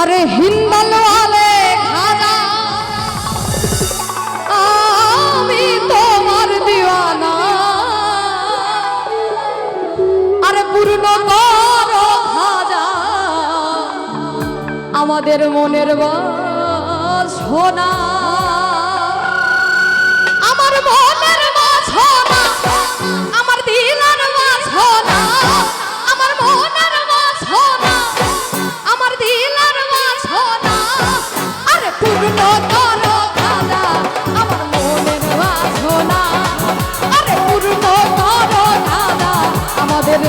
আরে হিন্দলওয়ালে খানা। আমি তোমার দিওয়ানা। আরে পূর্ণ করো খাজা। আমাদের মনের বা সোনা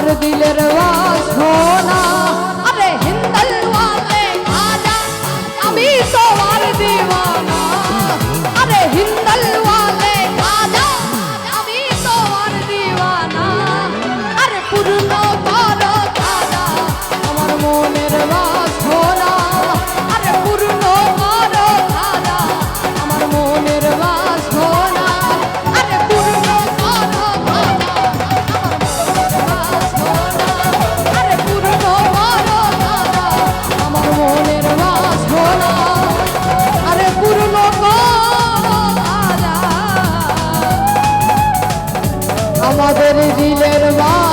আমার দিলের বাস হয়। আমাদের দিলের মা